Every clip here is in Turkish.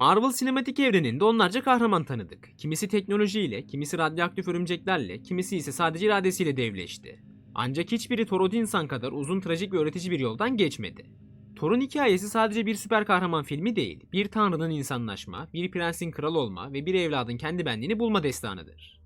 Marvel sinematik evreninde onlarca kahraman tanıdık. Kimisi teknolojiyle, kimisi radyoaktif örümceklerle, kimisi ise sadece iradesiyle devleşti. Ancak hiçbiri Thor Odinson kadar uzun, trajik ve öğretici bir yoldan geçmedi. Thor'un hikayesi sadece bir süper kahraman filmi değil, bir tanrının insanlaşma, bir prensin kral olma ve bir evladın kendi benliğini bulma destanıdır.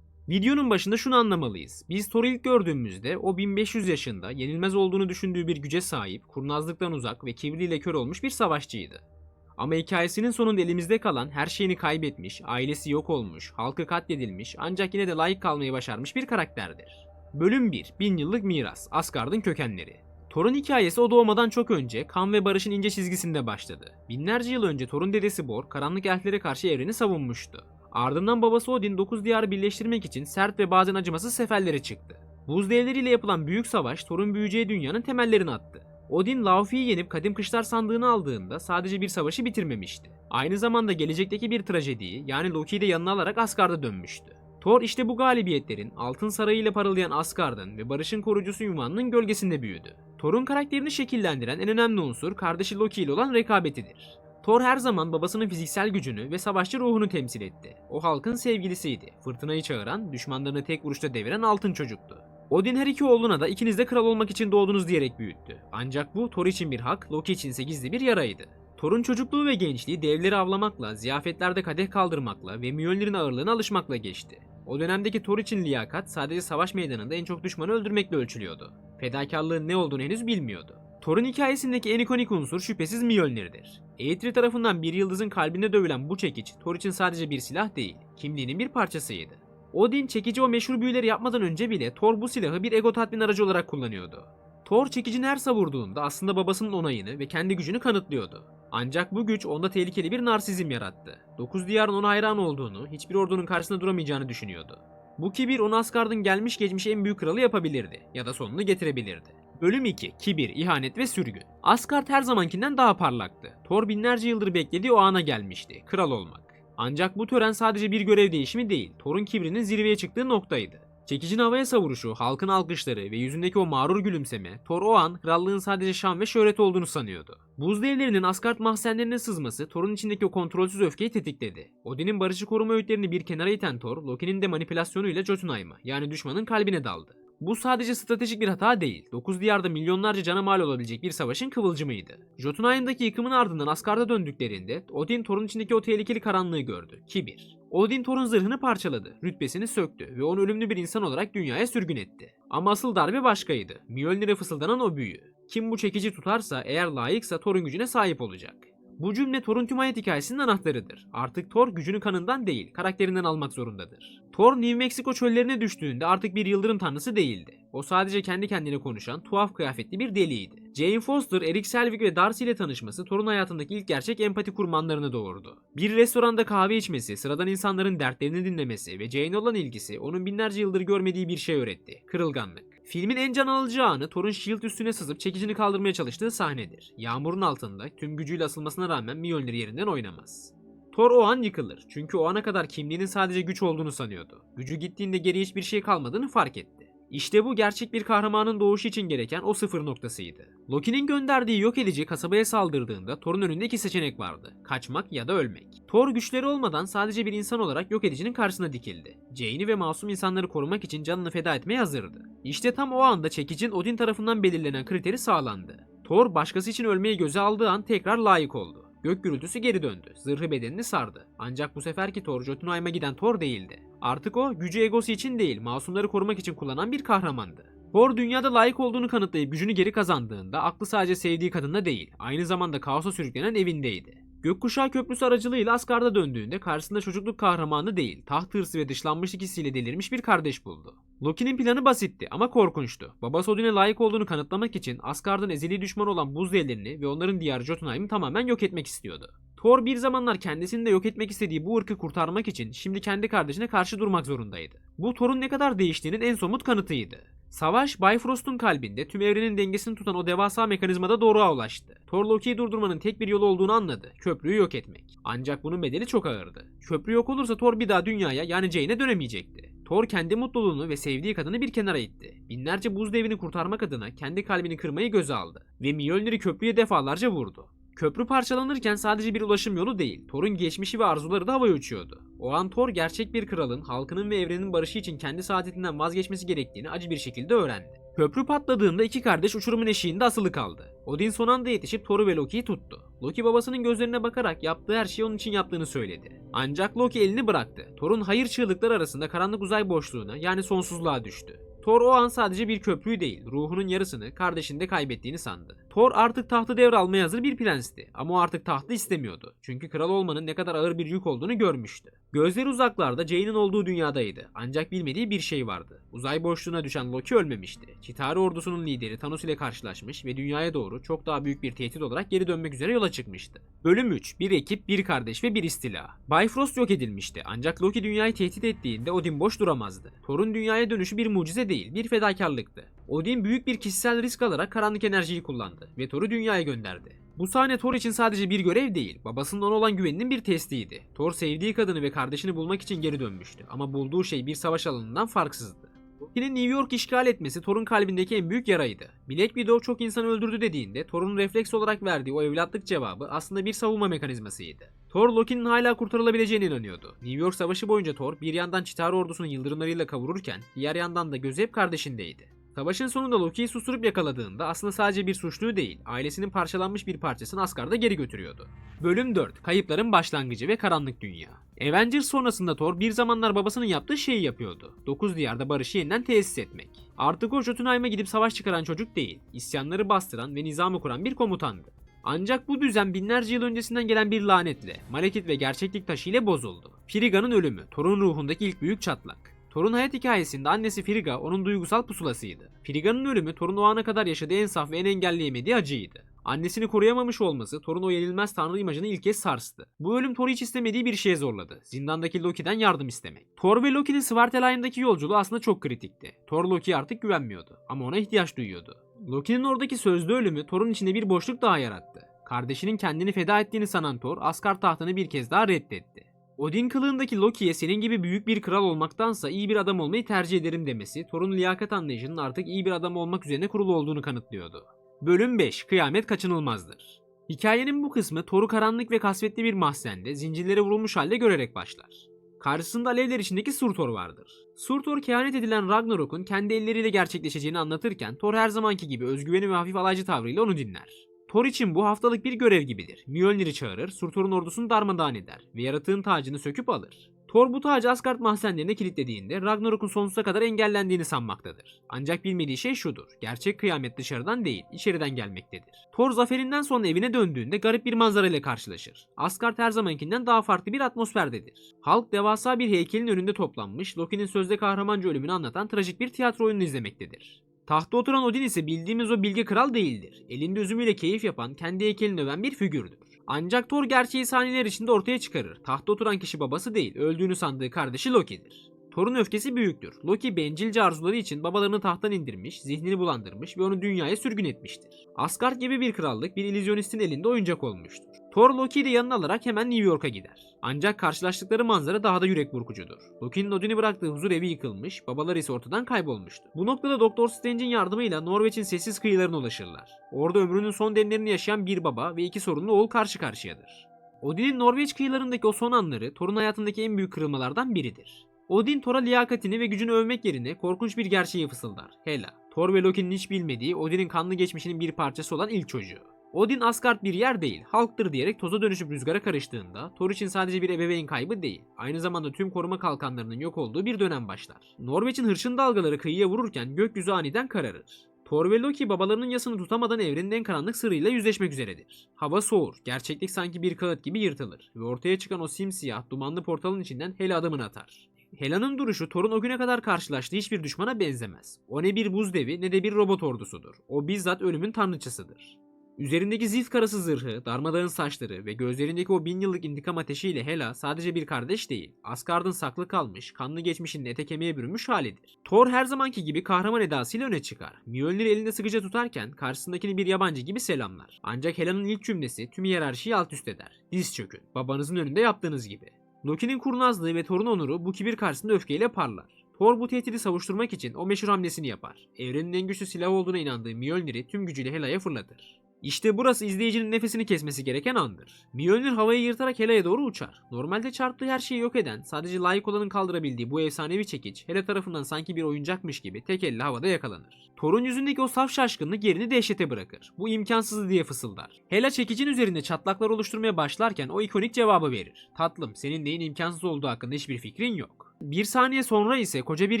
Videonun başında şunu anlamalıyız. Biz Thor'u ilk gördüğümüzde o 1500 yaşında yenilmez olduğunu düşündüğü bir güce sahip, kurnazlıktan uzak ve kibirliyle kör olmuş bir savaşçıydı. Ama hikayesinin sonunda elimizde kalan her şeyini kaybetmiş, ailesi yok olmuş, halkı katledilmiş ancak yine de layık kalmayı başarmış bir karakterdir. Bölüm 1 Bin yıllık miras Asgard'ın kökenleri Thor'un hikayesi o doğmadan çok önce kan ve barışın ince çizgisinde başladı. Binlerce yıl önce Thor'un dedesi Bor karanlık elflere karşı evreni savunmuştu. Ardından babası Odin 9 diyarı birleştirmek için sert ve bazen acımasız seferlere çıktı. Buz devleriyle yapılan büyük savaş Thor'un büyüyeceği dünyanın temellerini attı. Odin Laufey'i yenip kadim kışlar sandığını aldığında sadece bir savaşı bitirmemişti. Aynı zamanda gelecekteki bir trajediyi yani Loki'yi de yanına alarak Asgard'a dönmüştü. Thor işte bu galibiyetlerin altın sarayı ile paralayan Asgard'ın ve barışın korucusu ünvanının gölgesinde büyüdü. Thor'un karakterini şekillendiren en önemli unsur kardeşi Loki ile olan rekabetidir. Thor her zaman babasının fiziksel gücünü ve savaşçı ruhunu temsil etti. O halkın sevgilisiydi. Fırtınayı çağıran, düşmanlarını tek vuruşta deviren altın çocuktu. Odin her iki oğluna da ikiniz de kral olmak için doğdunuz diyerek büyüttü. Ancak bu Thor için bir hak, Loki için ise gizli bir yaraydı. Thor'un çocukluğu ve gençliği devleri avlamakla, ziyafetlerde kadeh kaldırmakla ve Mjolnir'in ağırlığına alışmakla geçti. O dönemdeki Thor için liyakat sadece savaş meydanında en çok düşmanı öldürmekle ölçülüyordu. Fedakarlığın ne olduğunu henüz bilmiyordu. Thor'un hikayesindeki en ikonik unsur şüphesiz Mjolnir'dir. Eitri tarafından bir yıldızın kalbinde dövülen bu çekiç Thor için sadece bir silah değil, kimliğinin bir parçasıydı. Odin çekici o meşhur büyüleri yapmadan önce bile Thor bu silahı bir ego tatmin aracı olarak kullanıyordu. Thor çekicini her savurduğunda aslında babasının onayını ve kendi gücünü kanıtlıyordu. Ancak bu güç onda tehlikeli bir narsizm yarattı. Dokuz diyarın ona hayran olduğunu, hiçbir ordunun karşısında duramayacağını düşünüyordu. Bu kibir onu Asgard'ın gelmiş geçmiş en büyük kralı yapabilirdi ya da sonunu getirebilirdi. Bölüm 2 Kibir, ihanet ve sürgün. Asgard her zamankinden daha parlaktı. Thor binlerce yıldır beklediği o ana gelmişti. Kral olmak. Ancak bu tören sadece bir görev değişimi değil, Thor'un kibrinin zirveye çıktığı noktaydı. Çekicin havaya savuruşu, halkın alkışları ve yüzündeki o mağrur gülümseme, Thor o an krallığın sadece şan ve şöhret olduğunu sanıyordu. Buz devlerinin Asgard mahzenlerine sızması Thor'un içindeki o kontrolsüz öfkeyi tetikledi. Odin'in barışı koruma öğütlerini bir kenara iten Thor, Loki'nin de manipülasyonuyla Jotunheim'a yani düşmanın kalbine daldı. Bu sadece stratejik bir hata değil. 9 diyarda milyonlarca cana mal olabilecek bir savaşın kıvılcımıydı. Jotunheim'daki yıkımın ardından Asgard'a döndüklerinde Odin Thor'un içindeki o tehlikeli karanlığı gördü. Kibir. Odin Thor'un zırhını parçaladı, rütbesini söktü ve onu ölümlü bir insan olarak dünyaya sürgün etti. Ama asıl darbe başkaydı. Mjolnir'e fısıldanan o büyü. Kim bu çekici tutarsa eğer layıksa Thor'un gücüne sahip olacak. Bu cümle Thor'un tüm hayat hikayesinin anahtarıdır. Artık Thor gücünü kanından değil, karakterinden almak zorundadır. Thor New Mexico çöllerine düştüğünde artık bir yıldırım tanrısı değildi. O sadece kendi kendine konuşan, tuhaf kıyafetli bir deliydi. Jane Foster, Eric Selvig ve Darcy ile tanışması Thor'un hayatındaki ilk gerçek empati kurmanlarını doğurdu. Bir restoranda kahve içmesi, sıradan insanların dertlerini dinlemesi ve Jane olan ilgisi onun binlerce yıldır görmediği bir şey öğretti. Kırılganlık. Filmin en can alıcı anı Thor'un shield üstüne sızıp çekicini kaldırmaya çalıştığı sahnedir. Yağmurun altında tüm gücüyle asılmasına rağmen Mjolnir yerinden oynamaz. Thor o an yıkılır. Çünkü o ana kadar kimliğinin sadece güç olduğunu sanıyordu. Gücü gittiğinde geriye hiçbir şey kalmadığını fark etti. İşte bu gerçek bir kahramanın doğuşu için gereken o sıfır noktasıydı. Loki'nin gönderdiği yok edici kasabaya saldırdığında Thor'un önünde iki seçenek vardı. Kaçmak ya da ölmek. Thor güçleri olmadan sadece bir insan olarak yok edicinin karşısına dikildi. Jane'i ve masum insanları korumak için canını feda etmeye hazırdı. İşte tam o anda çekicin Odin tarafından belirlenen kriteri sağlandı. Thor başkası için ölmeyi göze aldığı an tekrar layık oldu. Gök gürültüsü geri döndü. Zırhı bedenini sardı. Ancak bu seferki Thor Jotunheim'a giden Thor değildi. Artık o gücü egosu için değil masumları korumak için kullanan bir kahramandı. Thor dünyada layık olduğunu kanıtlayıp gücünü geri kazandığında aklı sadece sevdiği kadında değil aynı zamanda kaosa sürüklenen evindeydi. Gökkuşağı Köprüsü aracılığıyla Asgard'a döndüğünde karşısında çocukluk kahramanı değil, taht hırsı ve dışlanmışlık hissiyle delirmiş bir kardeş buldu. Loki'nin planı basitti ama korkunçtu. Babası Odin'e layık olduğunu kanıtlamak için Asgard'ın ezeli düşmanı olan buz devlerini ve onların diyarı Jotunheim'i tamamen yok etmek istiyordu. Thor bir zamanlar kendisini de yok etmek istediği bu ırkı kurtarmak için şimdi kendi kardeşine karşı durmak zorundaydı. Bu Thor'un ne kadar değiştiğinin en somut kanıtıydı. Savaş, Bifrost'un kalbinde tüm evrenin dengesini tutan o devasa mekanizmada doğruğa ulaştı. Thor Loki'yi durdurmanın tek bir yolu olduğunu anladı. Köprüyü yok etmek. Ancak bunun bedeli çok ağırdı. Köprü yok olursa Thor bir daha dünyaya yani Jane'e dönemeyecekti. Thor kendi mutluluğunu ve sevdiği kadını bir kenara itti. Binlerce buz devini kurtarmak adına kendi kalbini kırmayı göze aldı. Ve Mjolnir'i köprüye defalarca vurdu. Köprü parçalanırken sadece bir ulaşım yolu değil, Thor'un geçmişi ve arzuları da havaya uçuyordu. O an Thor gerçek bir kralın, halkının ve evrenin barışı için kendi saadetinden vazgeçmesi gerektiğini acı bir şekilde öğrendi. Köprü patladığında iki kardeş uçurumun eşiğinde asılı kaldı. Odin son anda yetişip Thor'u ve Loki'yi tuttu. Loki babasının gözlerine bakarak yaptığı her şeyi onun için yaptığını söyledi. Ancak Loki elini bıraktı. Thor'un hayır çığlıkları arasında karanlık uzay boşluğuna yani sonsuzluğa düştü. Thor o an sadece bir köprüyü değil, ruhunun yarısını kardeşinde kaybettiğini sandı. Thor artık tahtı devralmaya hazır bir prensti ama o artık tahtı istemiyordu. Çünkü kral olmanın ne kadar ağır bir yük olduğunu görmüştü. Gözleri uzaklarda Jane'in olduğu dünyadaydı. Ancak bilmediği bir şey vardı. Uzay boşluğuna düşen Loki ölmemişti. Chitauri ordusunun lideri Thanos ile karşılaşmış ve dünyaya doğru çok daha büyük bir tehdit olarak geri dönmek üzere yola çıkmıştı. Bölüm 3. Bir ekip, bir kardeş ve bir istila. Bifrost yok edilmişti ancak Loki dünyayı tehdit ettiğinde Odin boş duramazdı. Thor'un dünyaya dönüşü bir mucize değil, bir fedakarlıktı. Odin büyük bir kişisel risk alarak karanlık enerjiyi kullandı ve Thor'u dünyaya gönderdi. Bu sahne Thor için sadece bir görev değil, babasının ona olan güveninin bir testiydi. Thor sevdiği kadını ve kardeşini bulmak için geri dönmüştü ama bulduğu şey bir savaş alanından farksızdı. Loki'nin New York işgal etmesi Thor'un kalbindeki en büyük yaraydı. Black Widow çok insan öldürdü dediğinde Thor'un refleks olarak verdiği o evlatlık cevabı aslında bir savunma mekanizmasıydı. Thor Loki'nin hala kurtarılabileceğine inanıyordu. New York Savaşı boyunca Thor bir yandan Chitauri ordusunu yıldırımlarıyla kavururken diğer yandan da gözü hep kardeşindeydi. Savaşın sonunda Loki'yi susturup yakaladığında aslında sadece bir suçluyu değil, ailesinin parçalanmış bir parçasını Asgard'a geri götürüyordu. Bölüm 4. Kayıpların başlangıcı ve karanlık dünya. Avengers sonrasında Thor bir zamanlar babasının yaptığı şeyi yapıyordu. 9 diyarda barışı yeniden tesis etmek. Artık o Jotunheim'e gidip savaş çıkaran çocuk değil, isyanları bastıran ve nizamı kuran bir komutandı. Ancak bu düzen binlerce yıl öncesinden gelen bir lanetle, malekit ve gerçeklik taşı ile bozuldu. Friga'nın ölümü, Thor'un ruhundaki ilk büyük çatlak. Thor'un hayat hikayesinde annesi Frigga onun duygusal pusulasıydı. Frigga'nın ölümü Thor'un o ana kadar yaşadığı en saf ve en engelleyemediği acıydı. Annesini koruyamamış olması Thor'un o yenilmez tanrı imajını ilk kez sarstı. Bu ölüm Thor'u hiç istemediği bir şeye zorladı. Zindandaki Loki'den yardım istemek. Thor ve Loki'nin Svartalheim'daki yolculuğu aslında çok kritikti. Thor Loki'ye artık güvenmiyordu ama ona ihtiyaç duyuyordu. Loki'nin oradaki sözlü ölümü Thor'un içinde bir boşluk daha yarattı. Kardeşinin kendini feda ettiğini sanan Thor, Asgard tahtını bir kez daha reddetti. Odin kılığındaki Loki'ye senin gibi büyük bir kral olmaktansa iyi bir adam olmayı tercih ederim demesi, Thor'un liyakat anlayışının artık iyi bir adam olmak üzerine kurulu olduğunu kanıtlıyordu. Bölüm 5. Kıyamet kaçınılmazdır. Hikayenin bu kısmı Thor'u karanlık ve kasvetli bir mahzende, zincirlere vurulmuş halde görerek başlar. Karşısında alevler içindeki Surtor vardır. Surtor kehanet edilen Ragnarok'un kendi elleriyle gerçekleşeceğini anlatırken Thor her zamanki gibi özgüveni ve hafif alaycı tavrıyla onu dinler. Thor için bu haftalık bir görev gibidir. Mjolnir'i çağırır, Surtur'un ordusunu darmadağın eder ve yaratığın tacını söküp alır. Thor bu tacı Asgard mahzenlerine kilitlediğinde Ragnarok'un sonsuza kadar engellendiğini sanmaktadır. Ancak bilmediği şey şudur. Gerçek kıyamet dışarıdan değil, içeriden gelmektedir. Thor zaferinden sonra evine döndüğünde garip bir manzara ile karşılaşır. Asgard her zamankinden daha farklı bir atmosferdedir. Halk devasa bir heykelin önünde toplanmış, Loki'nin sözde kahramanca ölümünü anlatan trajik bir tiyatro oyununu izlemektedir. Tahta oturan Odin ise bildiğimiz o bilge kral değildir. Elinde üzümüyle keyif yapan, kendi heykelini öven bir figürdür. Ancak Thor gerçeği saniyeler içinde ortaya çıkarır. Tahta oturan kişi babası değil, öldüğünü sandığı kardeşi Loki'dir. Thor'un öfkesi büyüktür. Loki bencilce arzuları için babalarını tahttan indirmiş, zihnini bulandırmış ve onu dünyaya sürgün etmiştir. Asgard gibi bir krallık bir illüzyonistin elinde oyuncak olmuştur. Thor Loki'yi de yanına alarak hemen New York'a gider. Ancak karşılaştıkları manzara daha da yürek burkucudur. Loki'nin Odin'i bıraktığı huzur evi yıkılmış, babaları ise ortadan kaybolmuştur. Bu noktada Doktor Strange'in yardımıyla Norveç'in sessiz kıyılarına ulaşırlar. Orada ömrünün son demlerini yaşayan bir baba ve iki sorunlu oğul karşı karşıyadır. Odin'in Norveç kıyılarındaki o son anları Thor'un hayatındaki en büyük kırılmalardan biridir. Odin Thor'a liyakatini ve gücünü övmek yerine korkunç bir gerçeği fısıldar. Hela. Thor ve Loki'nin hiç bilmediği Odin'in kanlı geçmişinin bir parçası olan ilk çocuğu. Odin Asgard bir yer değil, halktır diyerek toza dönüşüp rüzgara karıştığında Thor için sadece bir ebeveyn kaybı değil, aynı zamanda tüm koruma kalkanlarının yok olduğu bir dönem başlar. Norveç'in hırçın dalgaları kıyıya vururken gökyüzü aniden kararır. Thor ve Loki babalarının yasını tutamadan evrenin en karanlık sırrıyla yüzleşmek üzeredir. Hava soğur, gerçeklik sanki bir kağıt gibi yırtılır ve ortaya çıkan o simsiyah, dumanlı portalın içinden Hela adımını atar. Hela'nın duruşu Thor'un o güne kadar karşılaştığı hiçbir düşmana benzemez. O ne bir buz devi ne de bir robot ordusudur. O bizzat ölümün tanrıçasıdır. Üzerindeki zift karası zırhı, darmadağın saçları ve gözlerindeki o bin yıllık intikam ateşiyle Hela sadece bir kardeş değil, Asgard'ın saklı kalmış, kanlı geçmişinin ete kemiğe bürünmüş halidir. Thor her zamanki gibi kahraman edasıyla öne çıkar. Mjolnir'i elinde sıkıca tutarken karşısındakini bir yabancı gibi selamlar. Ancak Hela'nın ilk cümlesi tüm hiyerarşiyi alt üst eder. Diz çökün, babanızın önünde yaptığınız gibi. Loki'nin kurnazlığı ve Thor'un onuru bu kibir karşısında öfkeyle parlar. Thor bu tehdidi savuşturmak için o meşhur hamlesini yapar. Evrenin en güçlü silah olduğuna inandığı Mjolnir'i tüm gücüyle Hela'ya fırlatır. İşte burası izleyicinin nefesini kesmesi gereken andır. Mjolnir havayı yırtarak Hela'ya doğru uçar. Normalde çarptığı her şeyi yok eden, sadece layık olanın kaldırabildiği bu efsanevi çekiç, Hela tarafından sanki bir oyuncakmış gibi tek elle havada yakalanır. Thor'un yüzündeki o saf şaşkınlık yerini dehşete bırakır. Bu imkansız diye fısıldar. Hela çekicin üzerinde çatlaklar oluşturmaya başlarken o ikonik cevabı verir. Tatlım, senin neyin imkansız olduğu hakkında hiçbir fikrin yok. Bir saniye sonra ise koca bir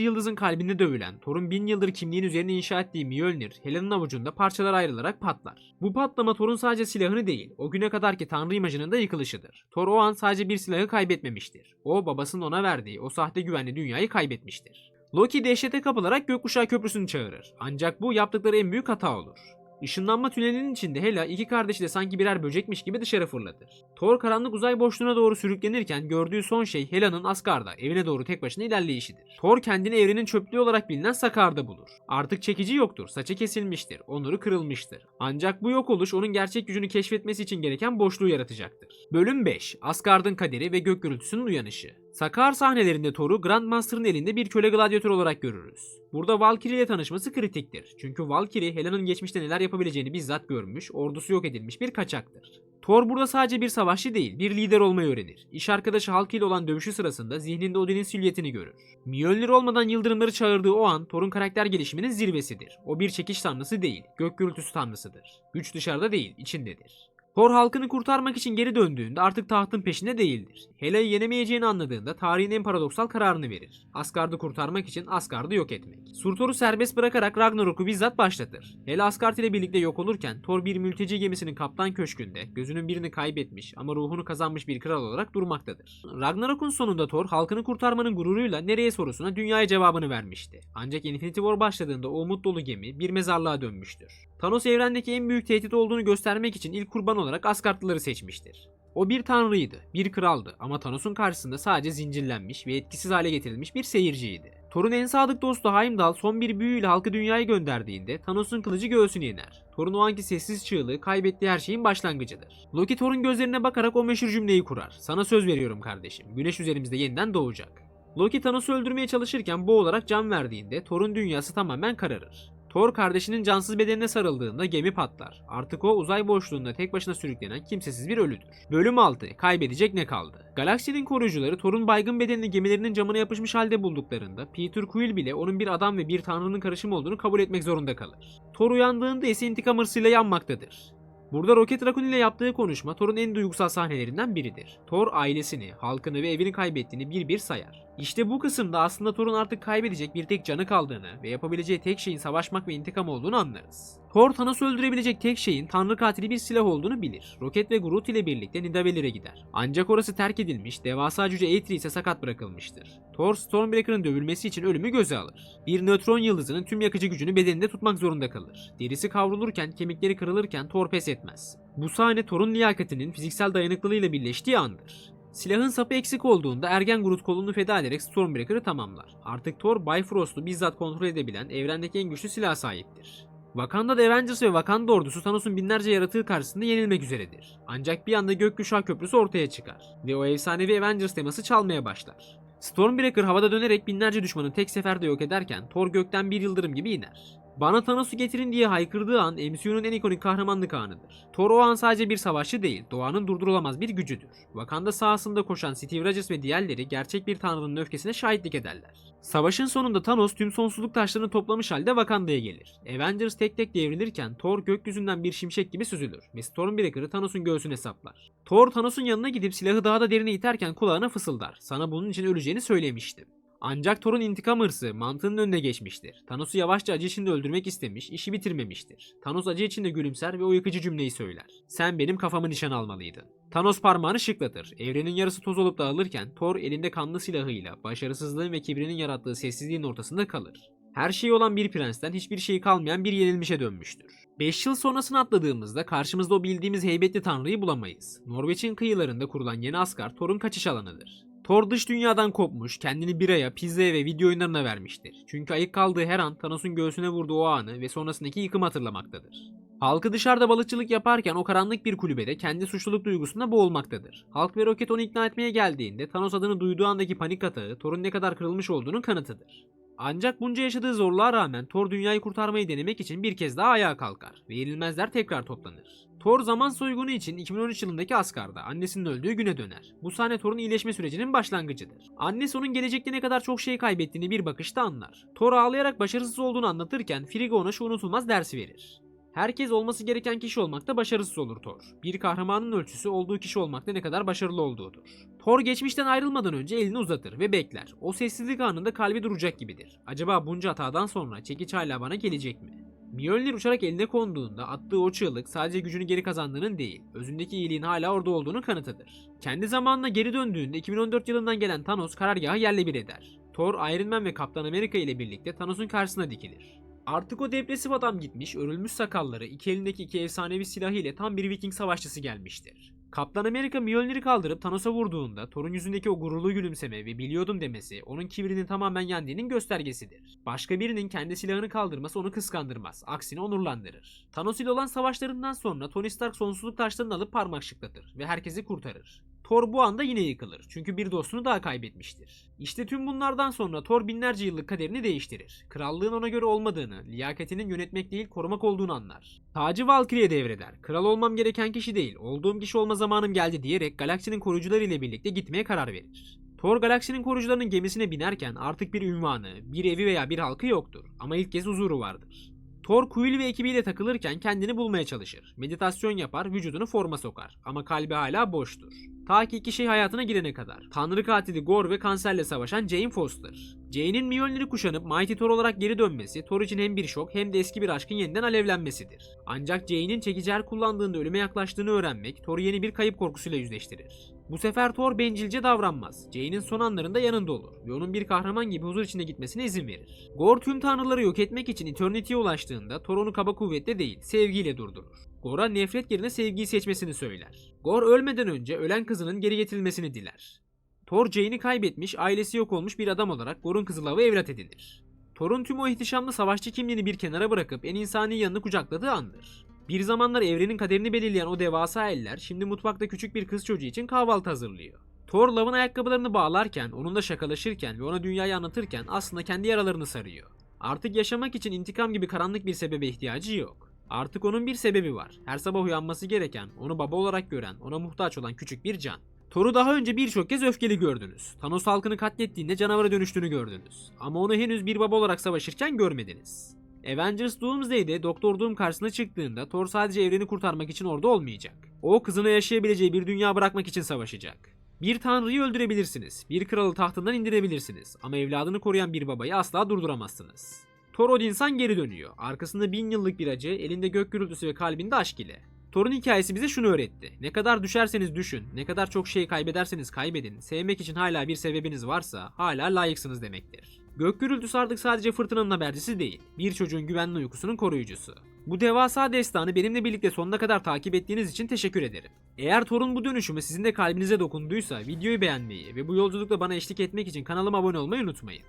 yıldızın kalbinde dövülen, Thor'un bin yıldır kimliğin üzerine inşa ettiği Mjolnir, Hela'nın avucunda parçalar ayrılarak patlar. Bu patlama Thor'un sadece silahını değil, o güne kadarki tanrı imajının da yıkılışıdır. Thor o an sadece bir silahı kaybetmemiştir. O babasının ona verdiği o sahte güvenli dünyayı kaybetmiştir. Loki dehşete kapılarak gökkuşağı köprüsünü çağırır. Ancak bu yaptıkları en büyük hata olur. Işınlanma tünelinin içinde Hela iki kardeşi de sanki birer böcekmiş gibi dışarı fırlatır. Thor karanlık uzay boşluğuna doğru sürüklenirken gördüğü son şey Hela'nın Asgard'a evine doğru tek başına ilerleyişidir. Thor kendini evrenin çöplüğü olarak bilinen Sakar'da bulur. Artık çekici yoktur, saçı kesilmiştir, onuru kırılmıştır. Ancak bu yok oluş onun gerçek gücünü keşfetmesi için gereken boşluğu yaratacaktır. Bölüm 5 Asgard'ın kaderi ve gök gürültüsünün uyanışı. Sakar sahnelerinde Thor'u Grandmaster'ın elinde bir köle gladyatör olarak görürüz. Burada Valkyrie ile tanışması kritiktir. Çünkü Valkyrie Hela'nın geçmişte neler yapabileceğini bizzat görmüş, ordusu yok edilmiş bir kaçaktır. Thor burada sadece bir savaşçı değil, bir lider olmayı öğrenir. İş arkadaşı Hulk ile olan dövüşü sırasında zihninde Odin'in silüetini görür. Mjolnir olmadan yıldırımları çağırdığı o an Thor'un karakter gelişiminin zirvesidir. O bir çekiş tanrısı değil, gök gürültüsü tanrısıdır. Güç dışarıda değil, içindedir. Thor halkını kurtarmak için geri döndüğünde artık tahtın peşinde değildir. Hela'yı yenemeyeceğini anladığında tarihin en paradoksal kararını verir. Asgard'ı kurtarmak için Asgard'ı yok etmek. Surtur'u serbest bırakarak Ragnarok'u bizzat başlatır. Hela Asgard ile birlikte yok olurken Thor bir mülteci gemisinin kaptan köşkünde gözünün birini kaybetmiş ama ruhunu kazanmış bir kral olarak durmaktadır. Ragnarok'un sonunda Thor halkını kurtarmanın gururuyla nereye sorusuna dünyaya cevabını vermişti. Ancak Infinity War başladığında o umut dolu gemi bir mezarlığa dönmüştür. Thanos evrendeki en büyük tehdit olduğunu göstermek için ilk kurban olarak Asgardlıları seçmiştir. O bir tanrıydı, bir kraldı ama Thanos'un karşısında sadece zincirlenmiş ve etkisiz hale getirilmiş bir seyirciydi. Thor'un en sadık dostu Heimdall son bir büyüyle halkı dünyaya gönderdiğinde Thanos'un kılıcı göğsünü yener. Thor'un o anki sessiz çığlığı kaybettiği her şeyin başlangıcıdır. Loki Thor'un gözlerine bakarak o meşhur cümleyi kurar. Sana söz veriyorum kardeşim, güneş üzerimizde yeniden doğacak. Loki Thanos'u öldürmeye çalışırken boğularak can verdiğinde Thor'un dünyası tamamen kararır. Thor kardeşinin cansız bedenine sarıldığında gemi patlar. Artık o uzay boşluğunda tek başına sürüklenen kimsesiz bir ölüdür. Bölüm 6. Kaybedecek ne kaldı? Galaksinin koruyucuları Thor'un baygın bedenini gemilerinin camına yapışmış halde bulduklarında Peter Quill bile onun bir adam ve bir tanrının karışımı olduğunu kabul etmek zorunda kalır. Thor uyandığında ise intikam hırsıyla yanmaktadır. Burada Rocket Raccoon ile yaptığı konuşma Thor'un en duygusal sahnelerinden biridir. Thor ailesini, halkını ve evini kaybettiğini bir bir sayar. İşte bu kısımda aslında Thor'un artık kaybedecek bir tek canı kaldığını ve yapabileceği tek şeyin savaşmak ve intikam olduğunu anlarız. Thor Thanos'u öldürebilecek tek şeyin tanrı katili bir silah olduğunu bilir. Rocket ve Groot ile birlikte Nidavelir'e gider. Ancak orası terk edilmiş, devasa cüce Eitri ise sakat bırakılmıştır. Thor Stormbreaker'ın dövülmesi için ölümü göze alır. Bir nötron yıldızının tüm yakıcı gücünü bedeninde tutmak zorunda kalır. Derisi kavrulurken, kemikleri kırılırken Thor pes etmez. Bu sahne Thor'un liyakatinin fiziksel dayanıklılığıyla birleştiği andır. Silahın sapı eksik olduğunda Ergen Groot kolunu feda ederek Stormbreaker'ı tamamlar. Artık Thor, Bifrost'u bizzat kontrol edebilen evrendeki en güçlü silah sahiptir. Wakanda'da Avengers ve Wakanda ordusu Thanos'un binlerce yaratığı karşısında yenilmek üzeredir. Ancak bir anda Gökkuşağı Köprüsü ortaya çıkar ve o efsanevi Avengers teması çalmaya başlar. Stormbreaker havada dönerek binlerce düşmanı tek seferde yok ederken Thor gökten bir yıldırım gibi iner. Bana Thanos'u getirin diye haykırdığı an MCU'nun en ikonik kahramanlık anıdır. Thor o an sadece bir savaşçı değil, doğanın durdurulamaz bir gücüdür. Wakanda sahasında koşan Steve Rogers ve diğerleri gerçek bir tanrının öfkesine şahitlik ederler. Savaşın sonunda Thanos tüm sonsuzluk taşlarını toplamış halde Wakanda'ya gelir. Avengers tek tek devrilirken Thor gökyüzünden bir şimşek gibi süzülür ve Stormbreaker'ı Thanos'un göğsüne saplar. Thor Thanos'un yanına gidip silahı daha da derine iterken kulağına fısıldar. Sana bunun için öleceğini söylemiştim. Ancak Thor'un intikam hırsı mantığının önüne geçmiştir. Thanos'u yavaşça acı içinde öldürmek istemiş, işi bitirmemiştir. Thanos acı içinde gülümser ve o yıkıcı cümleyi söyler. Sen benim kafamı nişan almalıydın. Thanos parmağını şıklatır. Evrenin yarısı toz olup dağılırken Thor elinde kanlı silahıyla başarısızlığın ve kibrinin yarattığı sessizliğin ortasında kalır. Her şeyi olan bir prensten hiçbir şeyi kalmayan bir yenilmişe dönmüştür. 5 yıl sonrasını atladığımızda karşımızda o bildiğimiz heybetli tanrıyı bulamayız. Norveç'in kıyılarında kurulan yeni Asgard Thor'un kaçış alanıdır. Thor dış dünyadan kopmuş, kendini biraya, pizzaya ve video oyunlarına vermiştir. Çünkü ayık kaldığı her an Thanos'un göğsüne vurduğu o anı ve sonrasındaki yıkımı hatırlamaktadır. Halkı dışarıda balıkçılık yaparken o karanlık bir kulübede kendi suçluluk duygusunda boğulmaktadır. Halk ve Rocket onu ikna etmeye geldiğinde Thanos adını duyduğu andaki panik atağı Thor'un ne kadar kırılmış olduğunun kanıtıdır. Ancak bunca yaşadığı zorluğa rağmen Thor dünyayı kurtarmayı denemek için bir kez daha ayağa kalkar ve yenilmezler tekrar toplanır. Thor zaman soygunu için 2013 yılındaki Asgard'da annesinin öldüğü güne döner. Bu sahne Thor'un iyileşme sürecinin başlangıcıdır. Annesi onun gelecekte ne kadar çok şey kaybettiğini bir bakışta anlar. Thor ağlayarak başarısız olduğunu anlatırken Frigga ona şu unutulmaz dersi verir. Herkes olması gereken kişi olmakta başarısız olur Thor. Bir kahramanın ölçüsü olduğu kişi olmakta ne kadar başarılı olduğudur. Thor geçmişten ayrılmadan önce elini uzatır ve bekler. O sessizlik anında kalbi duracak gibidir. Acaba bunca hatadan sonra çekiç hala bana gelecek mi? Mjolnir uçarak eline konduğunda attığı o çığlık sadece gücünü geri kazandığının değil, özündeki iyiliğin hala orada olduğunun kanıtıdır. Kendi zamanına geri döndüğünde 2014 yılından gelen Thanos karargahı yerle bir eder. Thor, Iron Man ve Kaptan Amerika ile birlikte Thanos'un karşısına dikilir. Artık o depresif adam gitmiş, örülmüş sakalları, iki elindeki iki efsanevi silahı ile tam bir Viking savaşçısı gelmiştir. Kaptan Amerika Mjolnir'i kaldırıp Thanos'a vurduğunda Thor'un yüzündeki o gururlu gülümseme ve biliyordum demesi onun kibrini tamamen yendiğinin göstergesidir. Başka birinin kendi silahını kaldırması onu kıskandırmaz, aksine onurlandırır. Thanos ile olan savaşlarından sonra Tony Stark sonsuzluk taşlarını alıp parmak şıklatır ve herkesi kurtarır. Thor bu anda yine yıkılır çünkü bir dostunu daha kaybetmiştir. İşte tüm bunlardan sonra Thor binlerce yıllık kaderini değiştirir. Krallığın ona göre olmadığını, liyakatinin yönetmek değil korumak olduğunu anlar. Tacı Valkyrie'ye devreder. Kral olmam gereken kişi değil, olduğum kişi olma zamanım geldi diyerek galaksinin koruyucuları ile birlikte gitmeye karar verir. Thor galaksinin koruyucularının gemisine binerken artık bir ünvanı, bir evi veya bir halkı yoktur ama ilk kez huzuru vardır. Thor Quill ve ekibiyle takılırken kendini bulmaya çalışır. Meditasyon yapar, vücudunu forma sokar ama kalbi hala boştur. Ta ki iki şey hayatına girene kadar. Tanrı katili Gore ve kanserle savaşan Jane Foster. Jane'in Mjolnir'i kuşanıp Mighty Thor olarak geri dönmesi Thor için hem bir şok hem de eski bir aşkın yeniden alevlenmesidir. Ancak Jane'in çekici kullandığında ölüme yaklaştığını öğrenmek Thor'u yeni bir kayıp korkusuyla yüzleştirir. Bu sefer Thor bencilce davranmaz. Jane'in son anlarında yanında olur ve onun bir kahraman gibi huzur içinde gitmesine izin verir. Gore tüm tanrıları yok etmek için Eternity'ye ulaştığında Thor onu kaba kuvvetle değil, sevgiyle durdurur. Gore'a nefret yerine sevgiyi seçmesini söyler. Gore ölmeden önce ölen kızının geri getirilmesini diler. Thor Jane'i kaybetmiş, ailesi yok olmuş bir adam olarak Gore'un kızı Love'a evlat edinir. Thor'un tüm o ihtişamlı savaşçı kimliğini bir kenara bırakıp en insani yanını kucakladığı andır. Bir zamanlar evrenin kaderini belirleyen o devasa eller şimdi mutfakta küçük bir kız çocuğu için kahvaltı hazırlıyor. Thor Love'ın ayakkabılarını bağlarken, onunla şakalaşırken ve ona dünyayı anlatırken aslında kendi yaralarını sarıyor. Artık yaşamak için intikam gibi karanlık bir sebebe ihtiyacı yok. Artık onun bir sebebi var. Her sabah uyanması gereken, onu baba olarak gören, ona muhtaç olan küçük bir can. Thor'u daha önce birçok kez öfkeli gördünüz. Thanos halkını katlettiğinde canavara dönüştüğünü gördünüz. Ama onu henüz bir baba olarak savaşırken görmediniz. Avengers Doomsday'de Doktor Doom karşısına çıktığında Thor sadece evreni kurtarmak için orada olmayacak. O kızına yaşayabileceği bir dünya bırakmak için savaşacak. Bir tanrıyı öldürebilirsiniz, bir kralı tahtından indirebilirsiniz ama evladını koruyan bir babayı asla durduramazsınız. Thor Odinson geri dönüyor. Arkasında bin yıllık bir acı, elinde gök gürültüsü ve kalbinde aşk ile. Thor'un hikayesi bize şunu öğretti. Ne kadar düşerseniz düşün, ne kadar çok şey kaybederseniz kaybedin, sevmek için hala bir sebebiniz varsa hala layıksınız demektir. Gök gürültüsü artık sadece fırtınanın habercisi değil, bir çocuğun güvenli uykusunun koruyucusu. Bu devasa destanı benimle birlikte sonuna kadar takip ettiğiniz için teşekkür ederim. Eğer Thor'un bu dönüşümü sizin de kalbinize dokunduysa videoyu beğenmeyi ve bu yolculukta bana eşlik etmek için kanalıma abone olmayı unutmayın.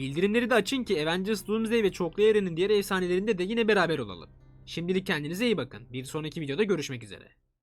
Bildirimleri de açın ki Avengers Doomsday ve Çoklu Evren'in diğer efsanelerinde de yine beraber olalım. Şimdilik kendinize iyi bakın. Bir sonraki videoda görüşmek üzere.